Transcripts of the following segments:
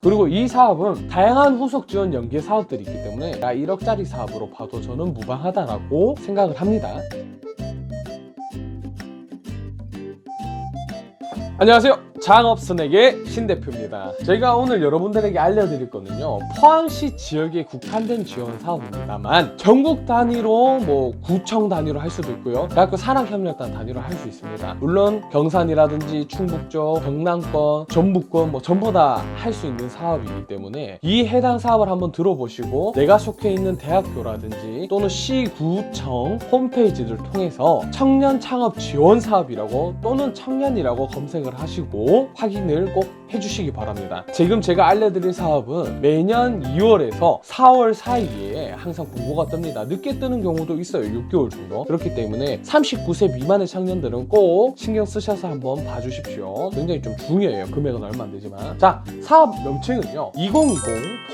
그리고 이 사업은 다양한 후속 지원 연계 사업들이 있기 때문에 야 1억짜리 사업으로 봐도 저는 무방하다라고 생각을 합니다. 안녕하세요. 장업선에게 신대표입니다. 제가 오늘 여러분들에게 알려드릴 거는요. 포항시 지역에 국한된 지원 사업입니다만 전국 단위로 뭐 구청 단위로 할 수도 있고요. 대학교 산학협력단 단위로 할 수 있습니다. 물론 경산이라든지 충북 쪽, 경남권, 전북권 뭐 전부 다 할 수 있는 사업이기 때문에 이 해당 사업을 한번 들어보시고 내가 속해 있는 대학교라든지 또는 시구청 홈페이지를 통해서 청년 창업 지원 사업이라고 또는 청년이라고 검색을 하시고 확인을 꼭 해주시기 바랍니다. 지금 제가 알려드릴 사업은 매년 2월에서 4월 사이에 항상 공고가 뜹니다. 늦게 뜨는 경우도 있어요. 6개월 정도. 그렇기 때문에 39세 미만의 청년들은 꼭 신경 쓰셔서 한번 봐주십시오. 굉장히 좀 중요해요. 금액은 얼마 안 되지만. 자, 사업 명칭은요. 2020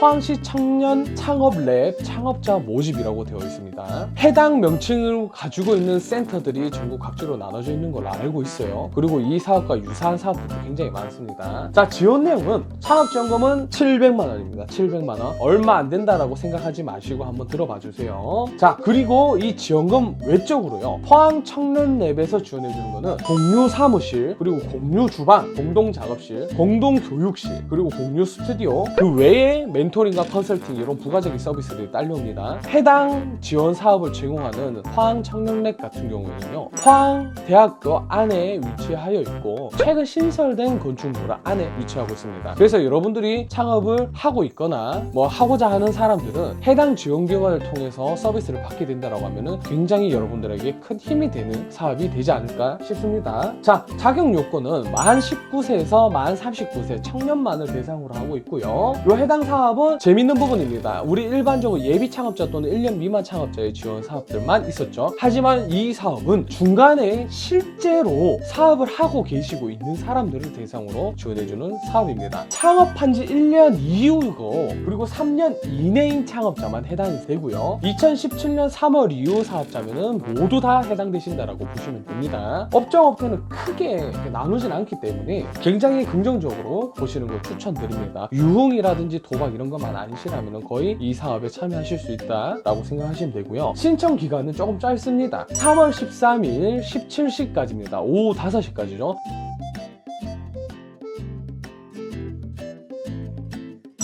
포항시 청년 창업랩 창업자 모집이라고 되어 있습니다. 해당 명칭을 가지고 있는 센터들이 전국 각지로 나눠져 있는 걸로 알고 있어요. 그리고 이 사업과 유사한 사업들도 굉장히 많습니다. 자, 지원 내용은 창업지원금은 700만 원입니다. 700만 원. 얼마 안 된다라고 생각하지 마시고 한번 들어봐 주세요. 자, 그리고 이 지원금 외적으로요. 포항 청년랩에서 지원해 주는 거는 공유 사무실, 그리고 공유 주방, 공동 작업실, 공동 교육실, 그리고 공유 스튜디오, 그 외에 멘토링과 컨설팅 이런 부가적인 서비스들이 딸려옵니다. 해당 지원 사업을 제공하는 포항 청년랩 같은 경우에는요. 포항 대학교 안에 위치하여 있고 최근 신설 된 건축물 안에 위치하고 있습니다. 그래서 여러분들이 창업을 하고 있거나 뭐 하고자 하는 사람들은 해당 지원기관을 통해서 서비스를 받게 된다고 하면은 굉장히 여러분들에게 큰 힘이 되는 사업이 되지 않을까 싶습니다. 자, 자격 요건은 만 19세에서 만 39세 청년만을 대상으로 하고 있고요. 요 해당 사업은 재밌는 부분입니다. 우리 일반적으로 예비 창업자 또는 1년 미만 창업자의 지원 사업들만 있었죠. 하지만 이 사업은 중간에 실제로 사업을 하고 계시고 있는 사람들을 대상으로 지원해주는 사업입니다. 창업한 지 1년 이후고 그리고 3년 이내인 창업자만 해당이 되고요. 2017년 3월 이후 사업자면은 모두 다 해당되신다라고 보시면 됩니다. 업종 업태는 크게 나누진 않기 때문에 굉장히 긍정적으로 보시는 걸 추천드립니다. 유흥이라든지 도박 이런 것만 아니시라면 거의 이 사업에 참여하실 수 있다라고 생각하시면 되고요. 신청 기간은 조금 짧습니다. 3월 13일 17시까지입니다. 오후 5시까지죠.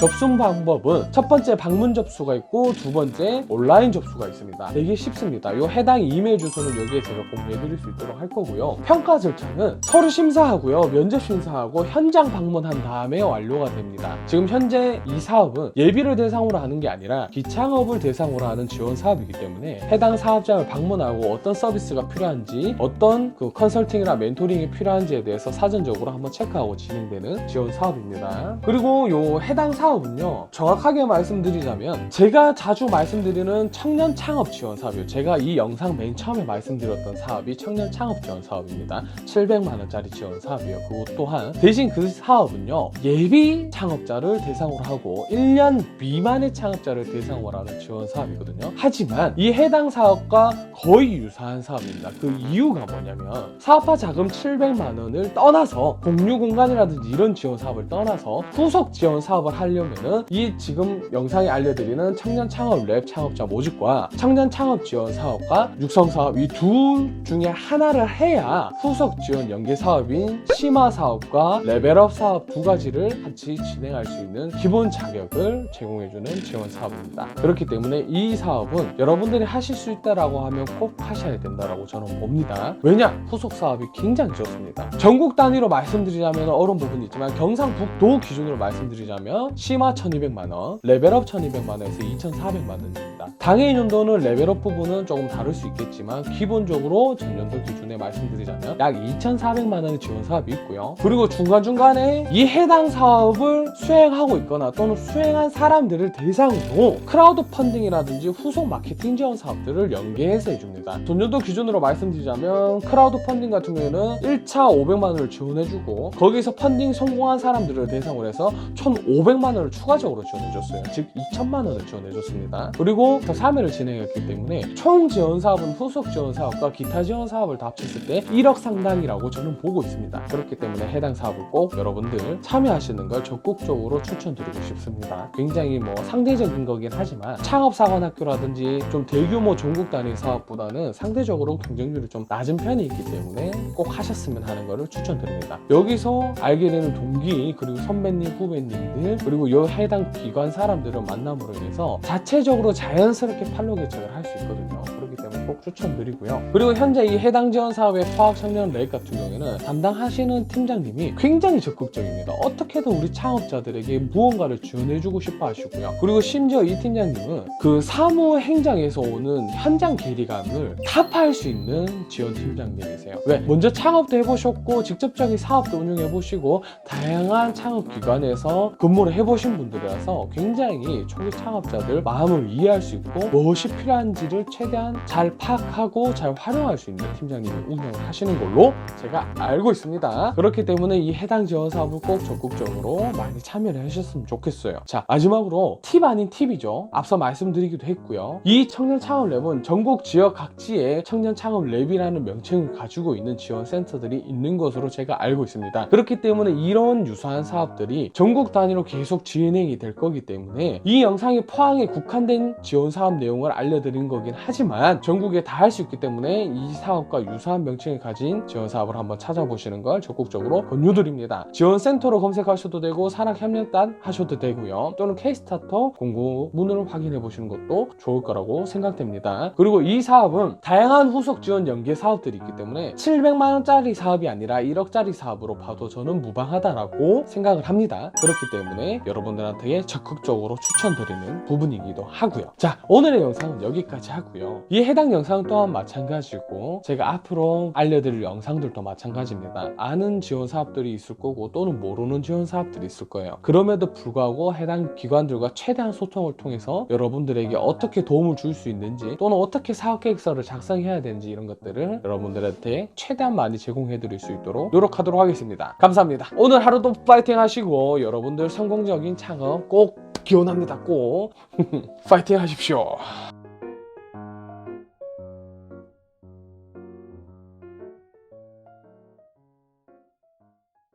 접수 방법은 첫 번째 방문 접수가 있고 두 번째 온라인 접수가 있습니다. 되게 쉽습니다. 요 해당 이메일 주소는 여기에 제가 공유해 드릴 수 있도록 할 거고요. 평가 절차는 서류 심사하고요. 면접 심사하고 현장 방문한 다음에 완료가 됩니다. 지금 현재 이 사업은 예비를 대상으로 하는 게 아니라 기창업을 대상으로 하는 지원 사업이기 때문에 해당 사업장을 방문하고 어떤 서비스가 필요한지 어떤 그 컨설팅이나 멘토링이 필요한지에 대해서 사전적으로 한번 체크하고 진행되는 지원 사업입니다. 그리고 요 해당 사업 은요 정확하게 말씀드리자면 제가 자주 말씀드리는 청년 창업 지원 사업이에요. 제가 이 영상 맨 처음에 말씀드렸던 사업이 청년 창업 지원 사업입니다. 700만 원짜리 지원 사업이에요. 그것 또한 대신 그 사업은요 예비 창업자를 대상으로 하고 1년 미만의 창업자를 대상으로 하는 지원 사업이거든요. 하지만 이 해당 사업과 거의 유사한 사업입니다. 그 이유가 뭐냐면 사업화 자금 700만 원을 떠나서 공유 공간이라든지 이런 지원 사업을 떠나서 후속 지원 사업을 하려 면은 이 지금 영상에 알려드리는 청년 창업 랩 창업자 모집과 청년 창업 지원 사업과 육성 사업 이둘 중에 하나를 해야 후속 지원 연계 사업인 심화 사업과 레벨업 사업 두 가지를 같이 진행할 수 있는 기본 자격을 제공해주는 지원 사업입니다. 그렇기 때문에 이 사업은 여러분들이 하실 수 있다라고 하면 꼭 하셔야 된다라고 저는 봅니다. 왜냐? 후속 사업이 굉장히 좋습니다. 전국 단위로 말씀드리자면 어려운 부분이 있지만 경상북도 기준으로 말씀드리자면 심화 1200만 원, 레벨업 1200만 원에서 2400만 원입니다. 당해 연도는 레벨업 부분은 조금 다를 수 있겠지만 기본적으로 전년도 기준에 말씀드리자면 약 2400만 원의 지원 사업이 있고요. 그리고 중간중간에 이 해당 사업을 수행하고 있거나 또는 수행한 사람들을 대상으로 크라우드 펀딩이라든지 후속 마케팅 지원 사업들을 연계해서 해줍니다. 전년도 기준으로 말씀드리자면 크라우드 펀딩 같은 경우에는 1차 500만 원을 지원해주고 거기서 펀딩 성공한 사람들을 대상으로 해서 1,500만 500만 원을 추가적으로 지원해줬어요. 즉 2천만 원을 지원해줬습니다. 그리고 더 3회를 진행했기 때문에 총 지원 사업은 후속 지원 사업과 기타 지원 사업을 다 합쳤을 때 1억 상당이라고 저는 보고 있습니다. 그렇기 때문에 해당 사업을 꼭 여러분들 참여하시는 걸 적극적으로 추천드리고 싶습니다. 굉장히 뭐 상대적인 거긴 하지만 창업사관학교라든지 좀 대규모 전국 단위 사업보다는 상대적으로 경쟁률이 좀 낮은 편이 있기 때문에 꼭 하셨으면 하는 거를 추천드립니다. 여기서 알게 되는 동기 그리고 선배님 후배님들 그리고 이 해당 기관 사람들을 만남으로 인해서 자체적으로 자연스럽게 판로 개척을 할 수 있거든요. 그렇기 때문에 꼭 추천드리고요. 그리고 현재 이 해당 지원 사업의 화학 청년 렉 같은 경우에는 담당하시는 팀장님이 굉장히 적극적입니다. 어떻게든 우리 창업자들에게 무언가를 지원해주고 싶어 하시고요. 그리고 심지어 이 팀장님은 그 사무 행장에서 오는 현장 괴리감을 타파할 수 있는 지원 팀장님이세요. 왜? 먼저 창업도 해보셨고 직접적인 사업도 운영해보시고 다양한 창업 기관에서 근무를 해보신 분들이라서 굉장히 초기 창업자들 마음을 이해할 수 있고 무엇이 필요한지를 최대한 잘 파악하고 잘 활용할 수 있는 팀장님이 운영을 하시는 걸로 제가 알고 있습니다. 그렇기 때문에 이 해당 지원 사업을 꼭 적극적으로 많이 참여를 하셨으면 좋겠어요. 자, 마지막으로 팁 아닌 팁이죠. 앞서 말씀드리기도 했고요. 이 청년 창업 랩은 전국 지역 각지에 청년 창업 랩이라는 명칭을 가지고 있는 지원 센터들이 있는 것으로 제가 알고 있습니다. 그렇기 때문에 이런 유사한 사업들이 전국 단위로 계속 진행이 될 거기 때문에 이 영상이 포항에 국한된 지원 사업 내용을 알려드린 거긴 하지만 전국 에 다 할 수 있기 때문에 이 사업과 유사한 명칭을 가진 지원 사업을 한번 찾아보시는 걸 적극적으로 권유드립니다. 지원 센터로 검색하셔도 되고 산학협력단 하셔도 되고요. 또는 K스타터 공고문을 확인해 보시는 것도 좋을 거라고 생각됩니다. 그리고 이 사업은 다양한 후속 지원 연계 사업들이 있기 때문에 700만 원짜리 사업이 아니라 1억짜리 사업으로 봐도 저는 무방하다라고 생각을 합니다. 그렇기 때문에 여러분들한테 적극적으로 추천드리는 부분이기도 하고요. 자, 오늘의 영상은 여기까지 하고요. 이 해당 영상 또한 마찬가지고 제가 앞으로 알려드릴 영상들도 마찬가지입니다. 아는 지원 사업들이 있을 거고 또는 모르는 지원 사업들이 있을 거예요. 그럼에도 불구하고 해당 기관들과 최대한 소통을 통해서 여러분들에게 어떻게 도움을 줄 수 있는지 또는 어떻게 사업 계획서를 작성해야 되는지 이런 것들을 여러분들한테 최대한 많이 제공해 드릴 수 있도록 노력하도록 하겠습니다. 감사합니다. 오늘 하루도 파이팅 하시고 여러분들 성공적인 창업 꼭 기원합니다. 꼭 파이팅 하십시오.